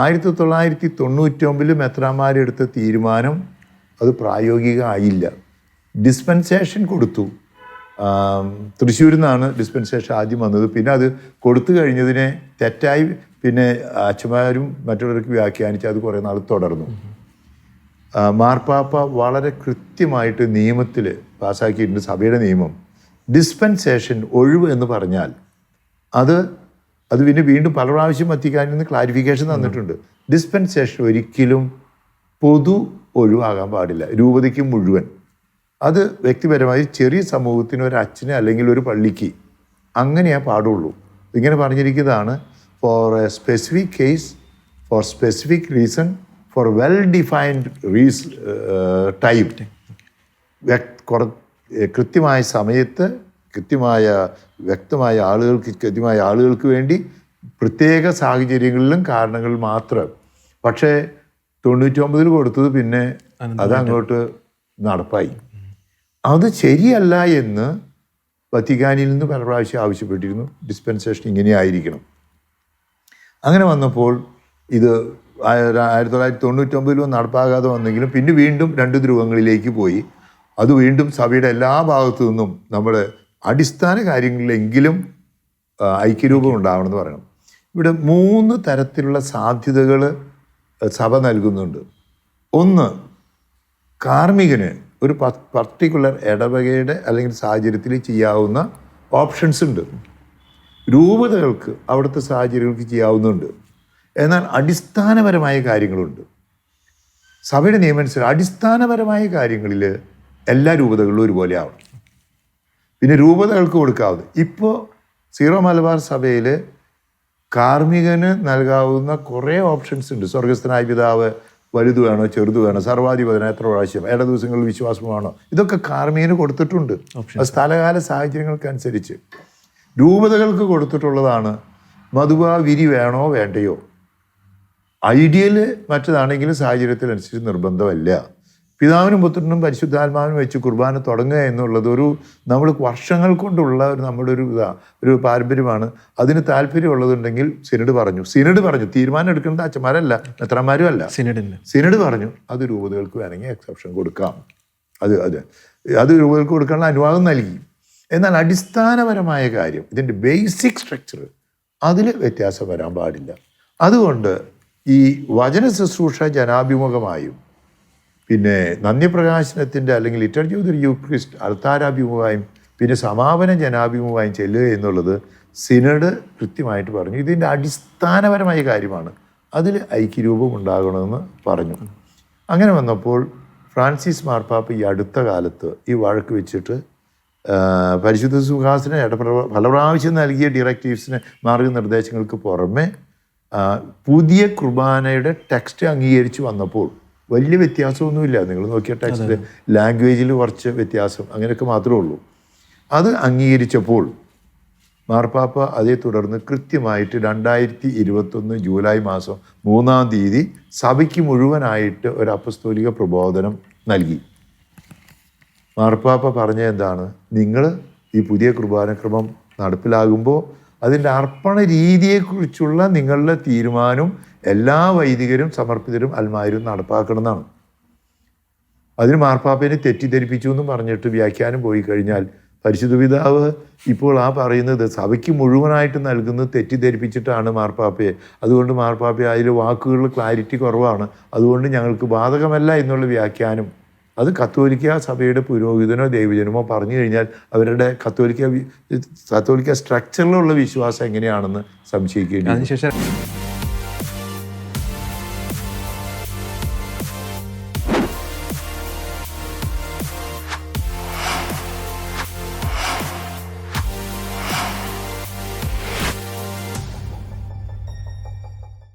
ആയിരത്തി തൊള്ളായിരത്തി തൊണ്ണൂറ്റൊമ്പതിൽ മെത്രാമാരെടുത്ത തീരുമാനം അത് പ്രായോഗികമായില്ല. ഡിസ്പെൻസേഷൻ കൊടുത്തു. തൃശ്ശൂരിൽ നിന്നാണ് ഡിസ്പെൻസേഷൻ ആദ്യം വന്നത്. പിന്നെ അത് കൊടുത്തു കഴിഞ്ഞതിനെ തെറ്റായി പിന്നെ അച്ഛന്മാരും മറ്റുള്ളവർക്ക് വ്യാഖ്യാനിച്ച് അത് കുറേ നാൾ തുടർന്നു. മാർപ്പാപ്പ വളരെ കൃത്യമായിട്ട് നിയമത്തിൽ പാസ്സാക്കിയിട്ടുണ്ട് സഭയുടെ നിയമം. ഡിസ്പെൻസേഷൻ ഒഴിവ് എന്ന് പറഞ്ഞാൽ അത് അത് പിന്നെ വീണ്ടും പല പ്രാവശ്യം വത്തിക്കാനിൽ നിന്ന് ക്ലാരിഫിക്കേഷൻ തന്നിട്ടുണ്ട്. ഡിസ്പെൻസേഷൻ ഒരിക്കലും പൊതു ഒഴിവാകാൻ പാടില്ല. രൂപതയ്ക്ക് മുഴുവൻ. അത് വ്യക്തിപരമായി ചെറിയ സമൂഹത്തിന് ഒരു അച്ഛന് അല്ലെങ്കിൽ ഒരു പള്ളിക്ക് അങ്ങനെയാ പാടുള്ളൂ. ഇങ്ങനെ പറഞ്ഞിരിക്കുന്നതാണ് for a specific case for specific reason for well defined reason time കൃത്യമായ സമയത്ത് കൃത്യമായ വ്യക്തമായ ആളുകൾക്ക് കൃത്യമായ ആളുകൾക്ക് വേണ്ടി പ്രത്യേക സാഹചര്യങ്ങളിലും കാരണങ്ങൾ മാത്രം. പക്ഷേ തൊണ്ണൂറ്റൊമ്പതിൽ കൊടുത്തത് പിന്നെ അതങ്ങോട്ട് നടപ്പായി. അത് ശരിയല്ല എന്ന് വത്തിക്കാനിൽ നിന്ന് പല പ്രാവശ്യം ആവശ്യപ്പെട്ടിരുന്നു. ഡിസ്പെൻസേഷൻ ഇങ്ങനെ ആയിരിക്കണം. അങ്ങനെ വന്നപ്പോൾ ഇത് ആയ- ആയിരത്തി തൊള്ളായിരത്തി തൊണ്ണൂറ്റൊമ്പതിലും നടപ്പാകാതെ വന്നെങ്കിലും പിന്നെ വീണ്ടും രണ്ട് ധ്രുവങ്ങളിലേക്ക് പോയി. അത് വീണ്ടും സഭയുടെ എല്ലാ ഭാഗത്തു നിന്നും നമ്മുടെ അടിസ്ഥാന കാര്യങ്ങളിലെങ്കിലും ഐക്യരൂപം ഉണ്ടാവണമെന്ന് പറയണം. ഇവിടെ മൂന്ന് തരത്തിലുള്ള സാധ്യതകൾ സഭ നൽകുന്നുണ്ട്. ഒന്ന് കാർമ്മികന് ഒരു പർട്ടിക്കുലർ ഇടവകയുടെ അല്ലെങ്കിൽ സാഹചര്യത്തിൽ ചെയ്യാവുന്ന ഓപ്ഷൻസ് ഉണ്ട്. രൂപതകൾക്ക് അവിടുത്തെ സാഹചര്യങ്ങൾക്ക് ചെയ്യാവുന്നുണ്ട്. എന്നാൽ അടിസ്ഥാനപരമായ കാര്യങ്ങളുണ്ട്. സഭയുടെ നിയമനുസരിച്ച് അടിസ്ഥാനപരമായ കാര്യങ്ങളിൽ എല്ലാ രൂപതകളിലും ഒരുപോലെ ആവണം. പിന്നെ രൂപതകൾക്ക് കൊടുക്കാവുന്നത് ഇപ്പോൾ സീറോ മലബാർ സഭയിൽ കാർമ്മികന് നൽകാവുന്ന കുറേ ഓപ്ഷൻസ് ഉണ്ട്. സ്വർഗസ്ഥനായ പിതാവ് വലുത് വേണോ ചെറുത് വേണോ സർവാധിപതന എത്ര പ്രാവശ്യം ഏട ദിവസങ്ങളിൽ വിശ്വാസം വേണോ ഇതൊക്കെ കാർമ്മികന് കൊടുത്തിട്ടുണ്ട്. സ്ഥലകാല സാഹചര്യങ്ങൾക്കനുസരിച്ച്. രൂപതകൾക്ക് കൊടുത്തിട്ടുള്ളതാണ് മധുവ വിരി വേണോ വേണ്ടയോ? ഐഡിയൽ മറ്റതാണെങ്കിലും സാഹചര്യത്തിനനുസരിച്ച് നിർബന്ധമല്ല. പിതാവിനും പുത്രനും പരിശുദ്ധാത്മാവിനും വെച്ച് കുർബാന തുടങ്ങുക എന്നുള്ളത് ഒരു നമ്മൾ വർഷങ്ങൾ കൊണ്ടുള്ള ഒരു നമ്മുടെ ഒരു ഇതാ ഒരു പാരമ്പര്യമാണ്. അതിന് താല്പര്യമുള്ളതുണ്ടെങ്കിൽ സിനഡ് പറഞ്ഞു. സിനഡ് പറഞ്ഞു. തീരുമാനം എടുക്കുന്നത് അച്ഛന്മാരല്ല എത്രമാരും അല്ല. സിനഡിന് സിനഡ് പറഞ്ഞു. അത് രൂപതകൾക്ക് വേണമെങ്കിൽ എക്സെപ്ഷൻ കൊടുക്കാം. അത് അത് അത് രൂപതകൾക്ക് കൊടുക്കാനുള്ള അനുവാദം നൽകി. എന്നാൽ അടിസ്ഥാനപരമായ കാര്യം ഇതിന്റെ ബേസിക് സ്ട്രക്ചർ അതിൽ വ്യത്യാസം വരാൻ പാടില്ല. അതുകൊണ്ട് ഈ വചന ശുശ്രൂഷ ജനാഭിമുഖമായും പിന്നെ നന്ദിപ്രകാശനത്തിന്റെ അല്ലെങ്കിൽ ലിറ്റർജി ഓഫ് ദി യൂക്രിസ്റ്റ് അൾത്താരാഭിമുഖമായും പിന്നെ സമാപന ജനാഭിമുഖമായും ചെല്ലുക എന്നുള്ളത് സിനഡ് കൃത്യമായിട്ട് പറഞ്ഞു. ഇതിന്റെ അടിസ്ഥാനപരമായ കാര്യമാണ്. അതിൽ ഐക്യരൂപം ഉണ്ടാകണമെന്ന് പറഞ്ഞു. അങ്ങനെ വന്നപ്പോൾ ഫ്രാൻസിസ് മാർപ്പാപ്പ ഈ അടുത്ത കാലത്ത് ഈ വഴക്ക് വെച്ചിട്ട് പരിശുദ്ധ സുഖാസന ഇടപ്ര പല പ്രാവശ്യം നൽകിയ ഡിറക്റ്റീവ്സിന് മാർഗനിർദ്ദേശങ്ങൾക്ക് പുറമെ പുതിയ കുർബാനയുടെ ടെക്സ്റ്റ് അംഗീകരിച്ച് വന്നപ്പോൾ വലിയ വ്യത്യാസമൊന്നുമില്ല. നിങ്ങൾ നോക്കിയ ടെക്സ്റ്റ് ലാംഗ്വേജിൽ കുറച്ച് വ്യത്യാസം അങ്ങനെയൊക്കെ മാത്രമേ ഉള്ളൂ. അത് അംഗീകരിച്ചപ്പോൾ മാർപ്പാപ്പ അതേ തുടർന്ന് കൃത്യമായിട്ട് രണ്ടായിരത്തി ഇരുപത്തൊന്ന് ജൂലൈ മാസം മൂന്നാം തീയതി സഭയ്ക്ക് മുഴുവനായിട്ട് ഒരു അപ്പസ്തോലിക പ്രബോധനം നൽകി. മാർപ്പാപ്പ പറഞ്ഞ എന്താണ്? നിങ്ങൾ ഈ പുതിയ കുർബാനക്രമം നടപ്പിലാകുമ്പോൾ അതിന്റെ അർപ്പണ രീതിയെക്കുറിച്ചുള്ള നിങ്ങളുടെ തീരുമാനം എല്ലാ വൈദികരും സമർപ്പിതരും അൽമാരും നടപ്പാക്കണമെന്നാണ്. അതിന് മാർപ്പാപ്പേനെ തെറ്റിദ്ധരിപ്പിച്ചു എന്ന് പറഞ്ഞിട്ട് വ്യാഖ്യാനം പോയി കഴിഞ്ഞാൽ പരിശുദ്ധ പിതാവ് ഇപ്പോൾ ആ പറയുന്നത് സഭയ്ക്ക് മുഴുവനായിട്ട് നൽകുന്നത് തെറ്റിദ്ധരിപ്പിച്ചിട്ടാണ് മാർപ്പാപ്പയെ. അതുകൊണ്ട് മാർപ്പാപ്പയെ അതിൽ വാക്കുകളിൽ ക്ലാരിറ്റി കുറവാണ്. അതുകൊണ്ട് ഞങ്ങൾക്ക് ബാധകമല്ല എന്നുള്ള വ്യാഖ്യാനം അത് കത്തോലിക്ക സഭയുടെ പുരോഹിതനോ ദൈവജനമോ പറഞ്ഞു കഴിഞ്ഞാൽ അവരുടെ കത്തോലിക്ക കത്തോലിക്ക സ്ട്രക്ചറിലുള്ള വിശ്വാസം എങ്ങനെയാണെന്ന് സംശയിക്കുകയും. അതിനുശേഷം